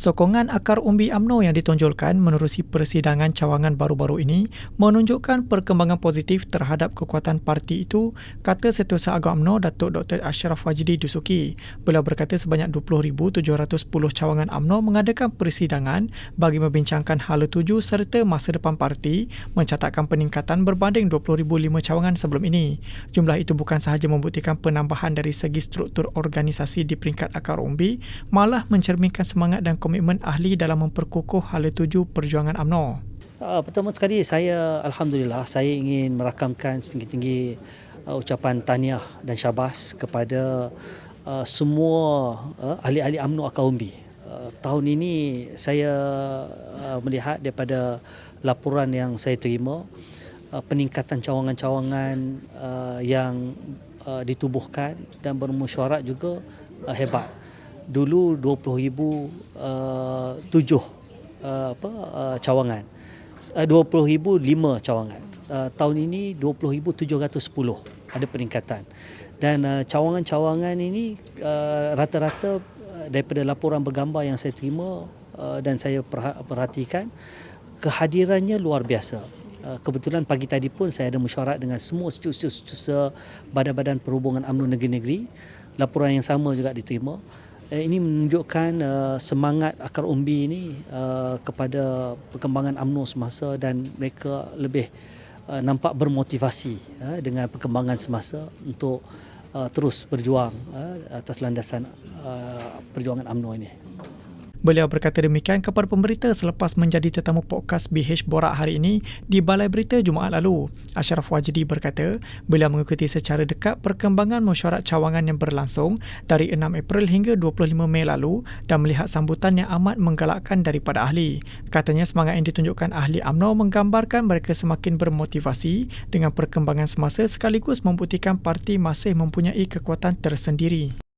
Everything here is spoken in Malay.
Sokongan akar umbi AMNO yang ditonjolkan menerusi persidangan cawangan baru-baru ini menunjukkan perkembangan positif terhadap kekuatan parti itu, kata Setiausaha Agung AMNO Datuk Dr. Ashraf Wajidi Dusuki. Beliau berkata sebanyak 20,710 cawangan AMNO mengadakan persidangan bagi membincangkan hala tuju serta masa depan parti mencatatkan peningkatan berbanding 20,005 cawangan sebelum ini. Jumlah itu bukan sahaja membuktikan penambahan dari segi struktur organisasi di peringkat akar umbi, malah mencerminkan semangat dan komitmen ahli dalam memperkukuh hala tuju perjuangan AMNO. Uh, pertama sekali saya Alhamdulillah saya ingin merakamkan setinggi-tinggi uh, ucapan tahniah dan syabas kepada uh, semua uh, ahli-ahli UMNO Akaumbi. Uh, tahun ini saya uh, melihat daripada laporan yang saya terima uh, peningkatan cawangan-cawangan uh, yang uh, ditubuhkan dan bermusyarat juga uh, hebat dulu 20,000 uh, uh, apa uh, cawangan. Uh, 20,000 lima cawangan. Uh, tahun ini 20,710 ada peningkatan. Dan uh, cawangan-cawangan ini uh, rata-rata uh, daripada laporan bergambar yang saya terima uh, dan saya perhatikan kehadirannya luar biasa. Uh, kebetulan pagi tadi pun saya ada mesyuarat dengan semua setiausaha badan-badan perhubungan UMNO negeri-negeri. Laporan yang sama juga diterima. Eh, ini menunjukkan uh, semangat akar umbi ini uh, kepada perkembangan UMNO semasa dan mereka lebih uh, nampak bermotivasi uh, dengan perkembangan semasa untuk uh, terus berjuang uh, atas landasan uh, perjuangan UMNO ini. Beliau berkata demikian kepada pemberita selepas menjadi tetamu podcast BH Borak hari ini di Balai Berita Jumaat lalu. Ashraf Wajidi berkata, beliau mengikuti secara dekat perkembangan mesyuarat cawangan yang berlangsung dari 6 April hingga 25 Mei lalu dan melihat sambutan yang amat menggalakkan daripada ahli. Katanya semangat yang ditunjukkan ahli AMNO menggambarkan mereka semakin bermotivasi dengan perkembangan semasa sekaligus membuktikan parti masih mempunyai kekuatan tersendiri.